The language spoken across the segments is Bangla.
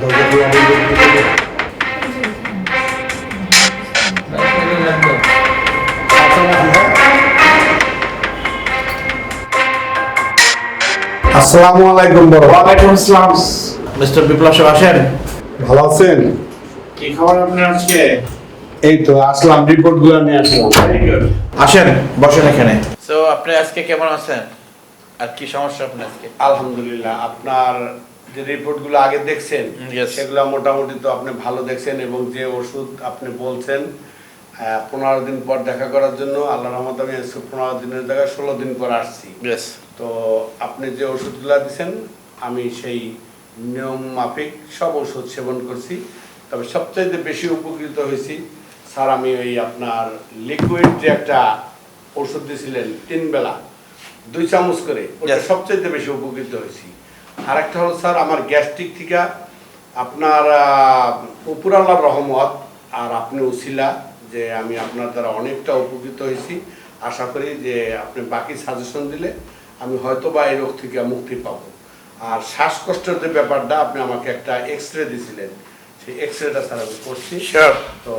দরজা দিয়ে আমি দেখতে পারি। আসসালামু আলাইকুম বড় ওয়ালাইকুম আসসালাম। মিস্টার বিপ্লব সাহেব আসেন। ভালো আছেন? কি খবর আপনার আজকে? এই তো আসলাম রিপোর্টগুলো নিয়ে আসলাম। আসেন বসেন এখানে। তো আপনি আজকে কেমন আছেন? আর কি সমস্যা আপনার আজকে? আলহামদুলিল্লাহ আপনার যে রিপোর্টগুলো আগে দেখছেন সেগুলো মোটামুটি তো আপনি ভালো দেখছেন এবং যে ওষুধ আপনি বলছেন পনেরো দিন পর দেখা করার জন্য আল্লাহ রহমত আমি পনেরো দিনের জায়গায় ষোলো দিন পর আসছি। তো আপনি যে ওষুধগুলো দিচ্ছেন আমি সেই নিয়ম মাফিক সব ওষুধ সেবন করছি। তবে সবচাইতে বেশি উপকৃত হয়েছি স্যার আমি ওই আপনার লিকুইড যে একটা ওষুধ দিয়েছিলেন তিন বেলা দুই চামচ করে ওটা. সবচাইতে বেশি উপকৃত হয়েছি। আর একটা হলো স্যার আমার গ্যাস্ট্রিক থেকে আপনার উপর আল্লাহর রহমত আর আপনি উসিলা যে আমি আপনার দ্বারা অনেকটা উপকৃত হয়েছি। আশা করি যে আপনি বাকি সাজেশন দিলে আমি হয়তো বা এই রোগ থেকে মুক্তি পাবো। আর শ্বাসকষ্টের যে ব্যাপারটা আপনি আমাকে একটা এক্স রে দিয়েছিলেন সেই এক্স রেটা স্যার আমি করছি। তো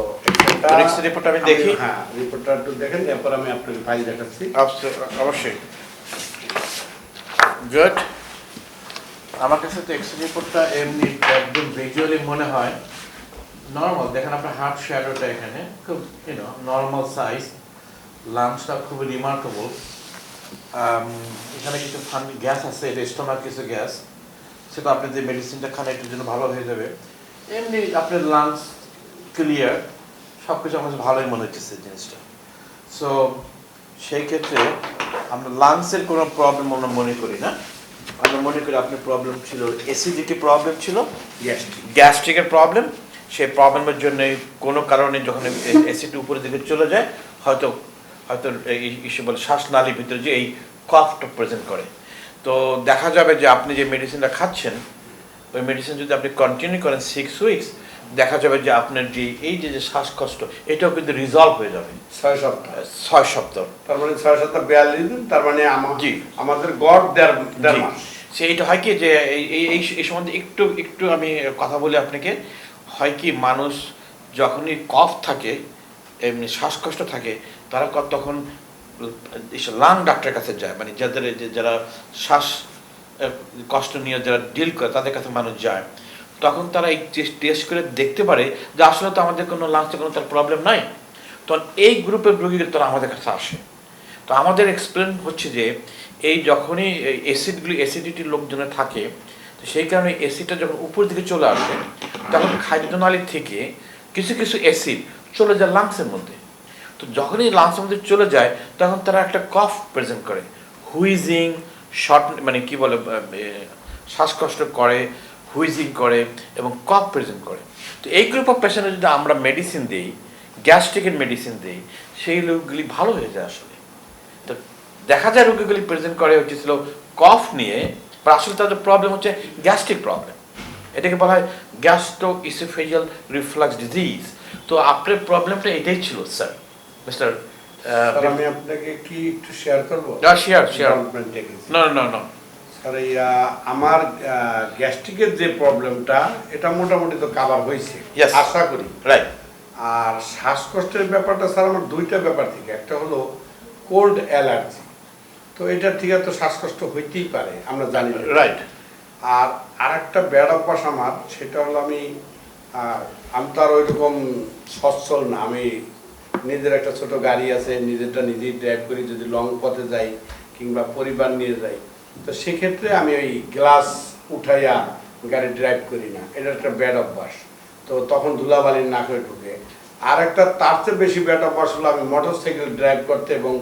X-ray-টা আমি দেখি? হ্যাঁ রিপোর্টটা একটু দেখেন এরপর আমি আপনাকে ফাইল দেখাচ্ছি। অবশ্যই। গুড আমার কাছে তো এক্স রিপোর্টটা এমনি একদম ভিজুয়ালি মনে হয় নর্মাল দেখেন আপনার হার্ট শ্যাডোটা এখানে, খুব ইউনো নর্মাল সাইজ লাংসটা খুবই রিমার্কেবল এখানে কিছু ফান গ্যাস আছে, এটা স্টোমাক কিছু গ্যাস সেটা আপনি যে মেডিসিনটা খান একটু জন্য ভালো হয়ে যাবে। এমনি আপনার লাংস ক্লিয়ার সব কিছু আমার ভালোই মনে হচ্ছে জিনিসটা। সো সেই ক্ষেত্রে আমরা লাংসের কোনো প্রবলেম আমরা মনে করি না। আমরা মনে করি আপনার প্রবলেম ছিল অ্যাসিডিটি প্রবলেম ছিল গ্যাস্ট্রিকের প্রবলেম সেই প্রবলেমের জন্য কোনো কারণে যখন অ্যাসিড উপরের দিকে চলে যায় হয়তো হয়তো ইস্যু বলে শ্বাসনালীর ভিতরে যে এই কফটা প্রেজেন্ট করে। তো দেখা যাবে যে আপনি যে মেডিসিনটা খাচ্ছেন ওই মেডিসিন যদি আপনি কন্টিনিউ করেন সিক্স উইকস দেখা যাবে যে আপনার যে এই যে যে শ্বাসকষ্ট এটাও কিন্তু রিজলভ হয়ে যাবে। ছয় সপ্তাহ। ছয় সপ্তাহ। তার মানে ছয় সপ্তাহ বিয়াল্লিশ দিন তার মানে আমা- জি। আমাদের গড় দেড় দেড় মাস। সে এটা হয় কি যে এই, এই- সম্বন্ধে একটু একটু আমি কথা বলি আপনাকে। হয় কি মানুষ যখনই কফ থাকে, এমনি শ্বাসকষ্ট থাকে, তারা তখন লাং ডাক্তারের কাছে যায়। মানে যাদের যারা শ্বাস কষ্ট নিয়ে যারা ডিল করে, তাদের কাছে মানুষ যায়। তখন তারা এই টেস্ট করে দেখতে পারে যে আসলে তো আমাদের কোনো লাংসে কোনো তার প্রবলেম নাই। তখন এই গ্রুপের রোগীদের তারা আমাদের কাছে আসে। তো আমাদের এক্সপ্লেন হচ্ছে যে, এই যখনই অ্যাসিডগুলি অ্যাসিডিটির লোকজনের থাকে, তো সেই কারণে অ্যাসিডটা যখন উপর দিকে চলে আসে, তখন খাদ্যনালী থেকে কিছু কিছু অ্যাসিড চলে যায় লাংসের মধ্যে। তো যখনই লাংসের মধ্যে চলে যায়, তখন তারা একটা কফ প্রেজেন্ট করে। হুইজিং শর্ট মানে কি বলে শ্বাসকষ্ট করে হুইজিং করে এবং কফ প্রেজেন্ট করে। তো এই গ্রুপ অফ পেশেন্টে যদি আমরা মেডিসিন দিই গ্যাস্ট্রিকের মেডিসিন দিই, সেই লোকগুলি ভালো হয়ে যায় আসলে। দেখা যায় রোগীগুলি প্রেজেন্ট করে হচ্ছিল কফ নিয়ে বা আসলে তাদের প্রবলেম হচ্ছে গ্যাস্ট্রিক প্রবলেম এটাকে বলা হয় গ্যাস্ট্রো ইসোফেজিয়াল রিফ্লাক্স ডিজিজ তো আপনার প্রবলেমটা এটাই ছিল স্যার মিস্টার আমি আপনাকে কি একটু শেয়ার করব? শিয়ার শিয়ার। না না না স্যার আমার গ্যাস্ট্রিকের যে প্রবলেমটা এটা মোটামুটি তো কাভার হয়েছে. আশা করি। রাইট আর শ্বাসকষ্টের ব্যাপারটা স্যার আমার দুইটা ব্যাপার থেকে। একটা হলো কোল্ড অ্যালার্জি তো এটার থেকে তো শ্বাসকষ্ট হইতেই পারে আমরা জানি। না। রাইট আর আরেকটা ব্যাড অভ্যাস আমার সেটা হলো আমি আমি তো আর ওই রকম সচ্ছল না আমি নিজের একটা ছোট গাড়ি আছে নিজেরটা নিজেই ড্রাইভ করি যদি লং পথে যাই কিংবা পরিবার নিয়ে যাই তো সেক্ষেত্রে আমি ওই গ্লাস উঠাইয়া গাড়ি ড্রাইভ করি না এটা একটা ব্যাড অভ্যাস। তো তখন ধুলাবালির নাকে ঢুকে। আর একটা তার চেয়ে বেশি ব্যাড অভ্যাস হলো আমি মোটর সাইকেল ড্রাইভ করতে এবং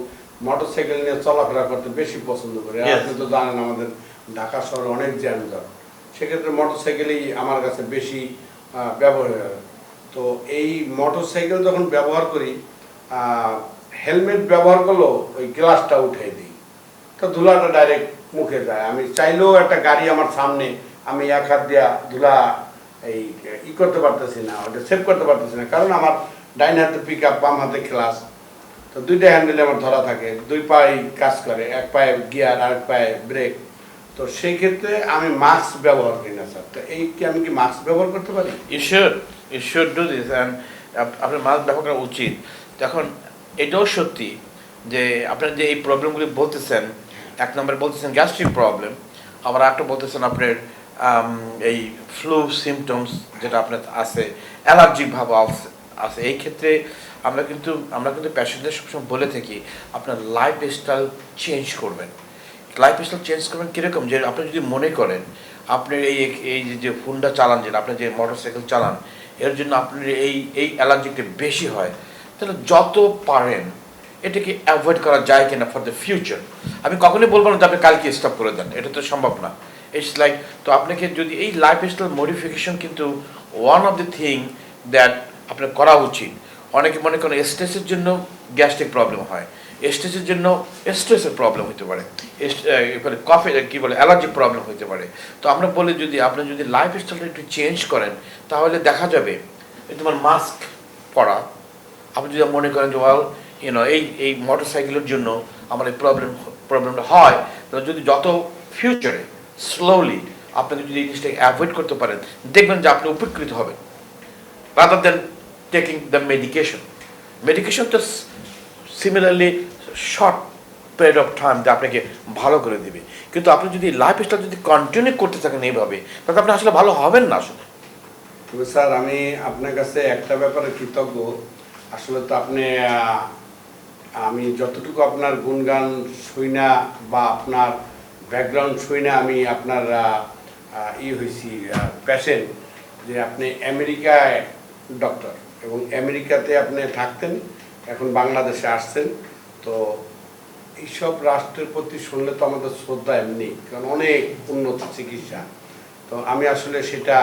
মোটর সাইকেল নিয়ে চলাফেরা করতে বেশি পছন্দ করি। আপনি তো জানেন আমাদের ঢাকা শহরে অনেক যানজট সেক্ষেত্রে মোটর সাইকেলই আমার কাছে বেশি ব্যবহার হয়। তো এই মোটর সাইকেল যখন ব্যবহার করি হেলমেট ব্যবহার করলেও ওই গ্লাসটা উঠাই দিই। তো ধুলাটা ডাইরেক্ট মুখে যায়। আমি চাইলেও একটা গাড়ি আমার সামনে আমি এক হাত দিয়া ধুলা এই ই করতে পারতেছি না ওটা সেভ করতে পারতেছি না। কারণ আমার ডাইন হাতে পিক আপ বাম হাতে ক্লাস তো দুইটা হ্যান্ডেলে আমার ধরা থাকে। দুই পায়ে কাজ করে, এক পায়ে গিয়ার আর এক পায়ে ব্রেক তো সেই ক্ষেত্রে আমি মাস্ক ব্যবহার করি না স্যার তো এই কি আমি কি মাস্ক ব্যবহার করতে পারি? ইউ শুড ডু দিস আপনার মাস্ক ব্যবহার করা উচিত। এখন এটাও সত্যি যে আপনার যে এই প্রবলেমগুলি বলতেছেন, এক নম্বরে বলতেছেন গ্যাস্ট্রিক প্রবলেম আবার একটা বলতেছেন আপনার এই ফ্লু সিমটমস যেটা আপনার আছে অ্যালার্জিক ভাব আছে। এই ক্ষেত্রে আমরা কিন্তু আমরা কিন্তু প্যাশেন্টদের সবসময় বলে থাকি, আপনার লাইফ স্টাইল চেঞ্জ করবেন। লাইফ স্টাইল চেঞ্জ করবেন কীরকম? যে আপনি যদি মনে করেন, আপনি এই এই যে- যে ফোনটা চালান যেটা আপনি যে মোটর সাইকেল চালান, এর জন্য আপনার এই এই অ্যালার্জিটা বেশি হয়, তাহলে যত পারেন, এটাকে অ্যাভয়েড করা যায় কিনা ফর দ্য ফিউচার আমি কখনোই বলব না যে আপনি কালকে স্টপ করে দেন, এটা তো সম্ভব না। ইটস লাইক তো আপনাকে যদি এই লাইফ স্টাইল মডিফিকেশন কিন্তু one of the thing that আপনার করা উচিত অনেকে মনে করেন স্ট্রেসের জন্য গ্যাস্ট্রিক প্রবলেম হয়। স্ট্রেসের জন্য স্ট্রেসের প্রবলেম হতে পারে। কফে কী বলে অ্যালার্জি প্রবলেম হতে পারে। তো আমরা বলি যদি, আপনি যদি লাইফ স্টাইলটা একটু চেঞ্জ করেন, তাহলে দেখা যাবে তোমার মাস্ক পরা, আপনি যদি মনে করেন যে ওয়াল ইউনো এই এই মোটর সাইকেলের জন্য আমার এই প্রবলেম প্রবলেমটা হয়, তাহলে যদি যত ফিউচারে স্লোলি আপনাকে যদি এই জিনিসটাকে অ্যাভয়েড করতে পারেন, দেখবেন যে আপনি উপকৃত হবেন। Rather than taking the medication. Medication তো similarly short period of time যে আপনাকে ভালো করে দিবে। কিন্তু আপনি যদি লাইফ স্টাইল যদি কন্টিনিউ করতে থাকেন এইভাবে, তাহলে আপনি আসলে ভালো হবেন না আসলে। স্যার, আমি আপনার কাছে একটা ব্যাপারে কৃতজ্ঞ। আসলে তো আপনি আমি যতটুকু আপনার গুণগান শুই না বা আপনার ব্যাকগ্রাউন্ড শুই না, আমি আপনার ই হয়েছি পেশেন্ট যে আপনি আমেরিকায় ডক্টর এবং আমেরিকাতে আপনি থাকতেন এখন বাংলাদেশে আসছেন তো এইসব রাষ্ট্রের প্রতি শুনলে তো আমাদের শ্রদ্ধা এমনি কারণ অনেক উন্নত চিকিৎসা। তো আমি আসলে সেটা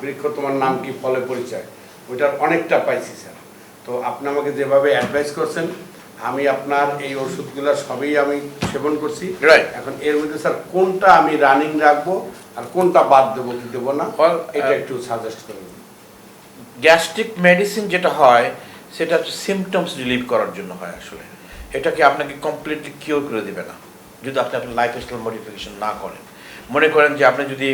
বৃক্ষ তোমার নাম কি ফলে পরিচয়? ওইটার অনেকটা পাইছি স্যার। তো আপনি আমাকে যেভাবে অ্যাডভাইস করছেন আমি আপনার এই ওষুধগুলো সবই আমি সেবন করছি. এখন এর মধ্যে স্যার কোনটা আমি রানিং রাখব আর কোনটা বাদ দেবো কি দেবো না এটা uh, একটু সাজেস্ট করুন। গ্যাস্ট্রিক মেডিসিন যেটা হয় সেটা হচ্ছে সিমটমস রিলিভ করার জন্য হয় আসলে। এটাকে আপনাকে কমপ্লিটলি কিওর করে দেবে না যদি আপনি আপনার লাইফ স্টাইল মডিফিকেশন না করেন। মনে করেন যে আপনি যদি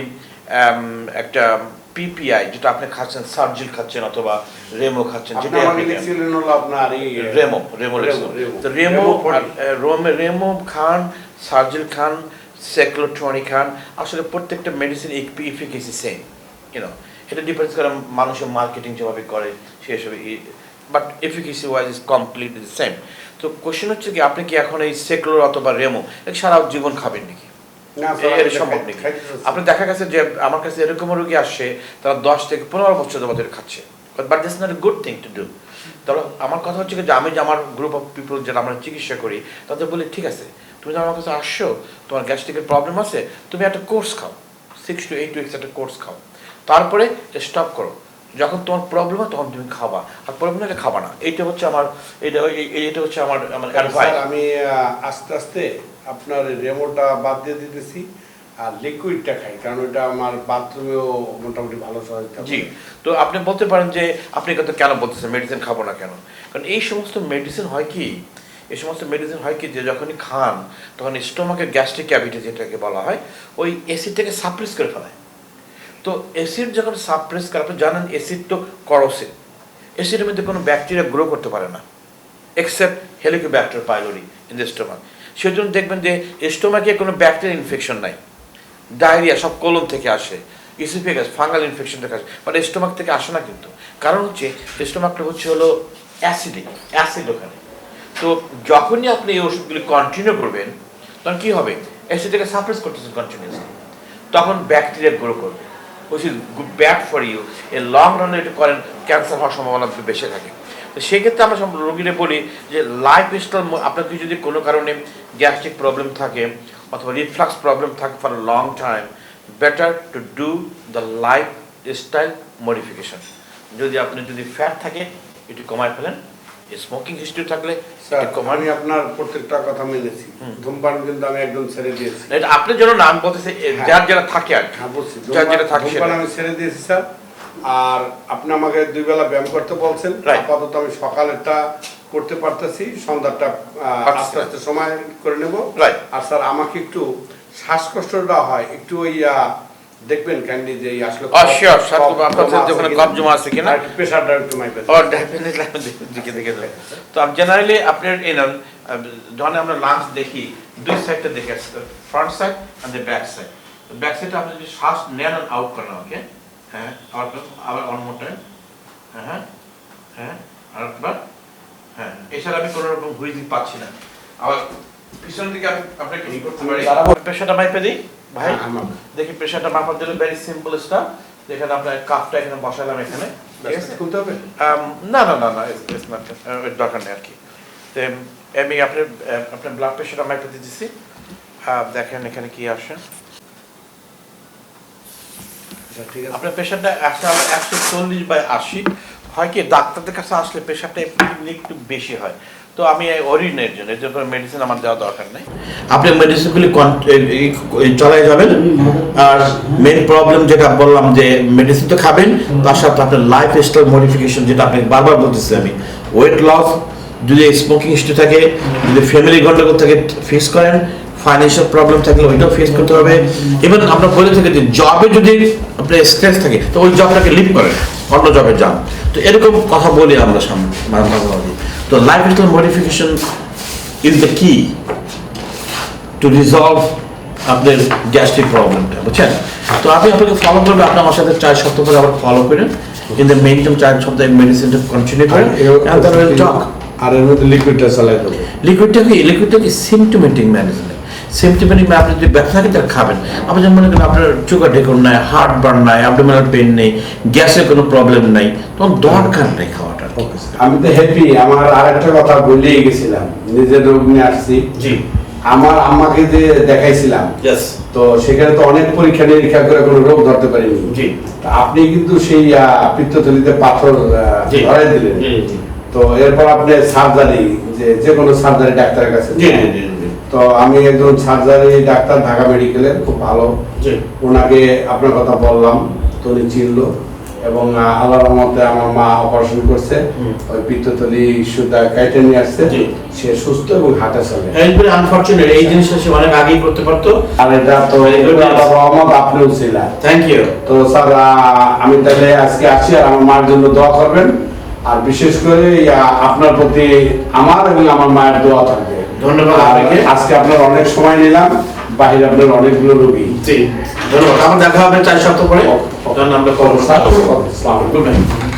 একটা পিপিআই যেটা আপনি খাচ্ছেন সার্জিল খাচ্ছেন অথবা রেমো খাচ্ছেন যেটা রেমো রেমো তো রেমো রোমে খান সার্জিল খান সেক্লোটনি খান আসলে প্রত্যেকটা medicine efficacy same you know এটা ডিপেন্ডস করে মানুষের মার্কেটিং যেভাবে করে সেসব but efficacy wise is complete same তো কোশ্চেন হচ্ছে কি আপনি কি এখন এই সেক্লোর অথবা রেমো সারা জীবন খাবেন নাকি? সম্ভব আপনি দেখা গেছে যে আমার কাছে এরকম রোগী আসছে তারা দশ থেকে পনেরো বছর এটা খাচ্ছে। But this not a good thing to do তবে আমার কথা হচ্ছে যে আমি যে আমার গ্রুপ অফ পিপল যেটা আমরা চিকিৎসা করি তাদের বলি ঠিক আছে তুমি আমার কাছে আসছো তোমার গ্যাস্ট্রিকের প্রবলেম আছে তুমি একটা কোর্স খাও। সিক্স টু এইট উইক্স একটা কোর্স খাও। তারপরে স্টপ করো। যখন তোমার প্রবলেম হয় তখন তুমি খাবা। আর প্রবলেম হলে খাবা না। এইটা হচ্ছে আমার এটা এটা হচ্ছে আমার আমার অ্যাডভাইস আমি আস্তে আস্তে আপনার রেমোটা বাদ দিয়ে দিতেছি আর লিকুইডটা খাই কারণ ওটা আমার বাথরুমেও মোটামুটি ভালো সহায়তা জি। তো আপনি বলতে পারেন যে আপনি কথা কেন বলতেছেন মেডিসিন খাব না কেন? কারণ এই সমস্ত মেডিসিন হয় কি? এই সমস্ত মেডিসিন হয় কি যে যখনই খান তখন স্টোমাকের গ্যাস্ট্রিক ক্যাভিটি যেটাকে বলা হয় ওই অ্যাসিডটাকে সাপ্রেস করে ফেলায়। তো অ্যাসিড যখন সাপ্রেস করে আপনি জানেন অ্যাসিড তো করসিভ অ্যাসিডের মধ্যে কোনো ব্যাকটেরিয়া গ্রো করতে পারে না except helicobacter pylori in the stomach সেজন্য দেখবেন যে স্টোমাকে কোনো ব্যাকটেরিয়া ইনফেকশন নাই। ডায়রিয়া সব কোলন থেকে আসে ইসিপিএস ফাঙ্গাল ইনফেকশন থেকে আসে বাট স্টোমাক থেকে আসে না কিন্তু। কারণ হচ্ছে স্টোমাকটা হচ্ছে হলো অ্যাসিডিক অ্যাসিড ওখানে। তো যখনই আপনি এই ওষুধগুলি কন্টিনিউ করবেন, তখন কী হবে? অ্যাসিডটাকে সাপ্রেস করতেছেন কন্টিনিউসলি তখন ব্যাকটেরিয়া গ্রো করবে। Which is bad for you a long রানে এটা করেন ক্যান্সার হওয়ার সম্ভাবনা বেশি থাকে। তো সেক্ষেত্রে আমরা সব রোগীরা বলি যে লাইফ স্টাইল আপনার যদি কোনো কারণে গ্যাস্ট্রিক প্রবলেম থাকে অথবা রিফ্লাক্স প্রবলেম থাকে for long time better to do the lifestyle modification যদি আপনি যদি ফ্যাট থাকে এটি কমায় ফেলেন। স্মোকিং হিস্ট্রি থাকলে আমি আপনার প্রত্যেকটা কথা মেনেছি। ধূমপান কিন্তু আমি একদম ছেড়ে দিয়েছি। এটা আপনার জন্য নাম বলতেছে হ্যাঁ। যার যেটা থাকে আর। হ্যাঁ বলছি যার ধূমপান থাকে ধূমপান আমি ছেড়ে দিয়েছি স্যার। আর আপনি আমাকে দুই বেলা ব্যায়াম করতে বলছেন. আপাতত আমি সকালেরটা করতে পারতেছি সন্ধ্যাটা আহ, আস্তে আস্তে সময় করে নেব. আর স্যার আমাকে একটু শ্বাসকষ্টটা হয় একটু ওই দেখবেন ক্যান্ডি যে আসলে Oh, sure, sure, আপনার যে ওখানে কফ জমা আছে কিনা? প্রেশারটা একটু মাইপে ও ডেফিনেটলি আমি দেখে দেবো। তো আমি জেনারেলি আপনার এই না যখন আমরা লাঞ্চ দেখি দুই সাইডটা দেখে front side and the back side back সাইডে আপনি যদি শ্বাস নেন আর আউট করেন ওকে হ্যাঁ আবার আবার অন মোর টাইম হ্যাঁ হ্যাঁ হ্যাঁ আর একবার হ্যাঁ এছাড়া আমি কোনো রকম হুইজিং পাচ্ছি না। আবার পিছনের দিকে আমি আপনাকে কি করতে পারি। প্রেশারটা মাইপে দিই। ভাই হ্যাঁ, দেখি প্রেশারটা মাপার জন্য ভেরি সিম্পল স্টাফ যেখানে আপনার কাপটা এখানে বসালাম এখানে। না না না না দরকার নেই আর কি। আমি আপনার আপনার ব্লাড দেখেন এখানে কি আসে। আচ্ছা, আপনার প্রেশারটা একশো একশো চল্লিশ বাই আশি। হয় কি ডাক্তারদের কাছে আসলে প্রেশারটা একটু বেশি হয়। তো আমি অরিনের জন্য, এর জন্য মেডিসিন আমার দেওয়া দরকার নেই। আপনি মেডিসিনগুলি চালাই যাবেন। আর মেন প্রবলেম যেটা বললাম যে মেডিসিন তো খাবেন, তার সাথে আপনার লাইফ স্টাইল মডিফিকেশন যেটা আপনি বারবার বলতেছি আমি। ওয়েট লস যদি স্মোকিং হিস্ট্রি থাকে, যদি ফ্যামিলি গন্ডগোল থাকে ফেস করেন। ফাইন্যান্সিয়াল প্রবলেম থাকলে ওইটাও ফেস করতে হবে। ইভেন আমরা বলে থাকি যে জবে যদি আপনার স্ট্রেস থাকে, তো ওই জবটাকে লিভ করেন। অন্য জবে যান। তো এরকম কথা বলি আমরা সামনে। তো lifestyle modification is the key to resolve আপনার গ্যাস্ট্রিক প্রবলেমটা বুঝছেন? তো আপনি আপনাকে ফলো করবেন আপনি আমার সাথে চার সপ্তাহ পরে আবার ফলো করেন। ইন দ্য মেইন টাইম চার সপ্তাহে মেডিসিনটা কন্টিনিউ করেন. আর এর মধ্যে লিকুইডটা চালাই দেবো। লিকুইডটা কি? লিকুইডটা কি সিমটোমেটিক মেডিসিন সিমটোমেটিক আপনি যদি ব্যথা থাকে তাহলে খাবেন। আপনি যেমন মনে করেন আপনার চুগার ঢেকুর নাই হার্ট বার্ন নাই অ্যাবডোমিনাল পেন নেই গ্যাসের কোনো প্রবলেম নাই তখন দরকার নেই খাওয়াটা আমি তো হ্যাপি আমার আরেকটা কথা বলেই গেছিলাম। নিজের রোগ নিয়ে আসছি। জি। আমার আম্মাকে যে দেখাইছিলাম তো সেখানে তো অনেক পরীক্ষা নিরীক্ষা করে কোনো রোগ ধরতে পারিনি। জি। আপনি কিন্তু সেই পিত্তথলিতে পাথর ধরাই দিলেন। তো এরপর আপনি সার্জারি যে যে কোনো সার্জারি ডাক্তারের কাছে তো আমি একজন সার্জারি ডাক্তার ঢাকা মেডিকেলের খুব ভালো। জি। ওনাকে আপনার কথা বললাম তো উনি চিনলো। এবং আল্লাহর রহমতে আমার মা অপারেশন করছে। ওই পিত্তথলি ইস্যুটা কেটে নিয়ে আসছে। সে সুস্থ এবং হাঁটা চলে। ভেরি আনফরচুনেট এই জিনিসটা সে অনেক আগেই করতে পারতো। আর এটা তো আল্লাহর রহমত আপনিও ছিলেন। থ্যাংক ইউ তো স্যার আমি তাহলে আজকে আসছি আর আমার মার জন্য দোয়া করবেন। আর বিশেষ করে আপনার প্রতি আমার এবং আমার মায়ের দোয়া থাকবে। ধন্যবাদ। আজকে আপনার অনেক সময় নিলাম। বাহিরে আপনার অনেকগুলো রোগী। জি। ধন্যবাদ। আমার দেখা হবে চার সপ্তাহ পরে। তখন আমরা করব